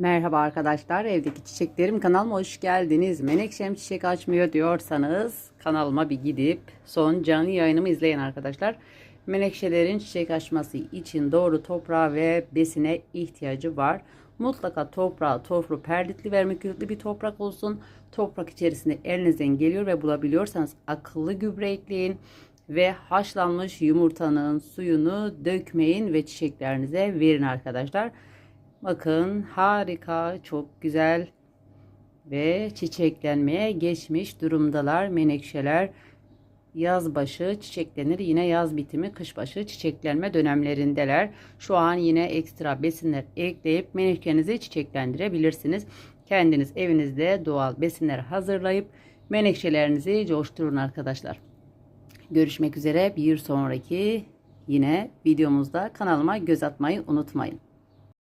Merhaba arkadaşlar, evdeki çiçeklerim kanalıma hoş geldiniz. Menekşem çiçek açmıyor diyorsanız kanalıma bir gidip son canlı yayınımı izleyin arkadaşlar. Menekşelerin çiçek açması için doğru toprağa ve besine ihtiyacı var. Mutlaka toprağı tofru perlitli vermikülüklü bir toprak olsun. Toprak içerisinde elinizden geliyor ve bulabiliyorsanız akıllı gübre ekleyin ve haşlanmış yumurtanın suyunu dökmeyin ve çiçeklerinize verin arkadaşlar. Bakın harika, çok güzel ve çiçeklenmeye geçmiş durumdalar menekşeler. Yaz başı çiçeklenir. Yine yaz bitimi, kış başı çiçeklenme dönemlerindeler. Şu an yine ekstra besinler ekleyip menekşenizi çiçeklendirebilirsiniz. Kendiniz evinizde doğal besinler hazırlayıp menekşelerinizi coşturun arkadaşlar. Görüşmek üzere bir sonraki yine videomuzda kanalıma göz atmayı unutmayın.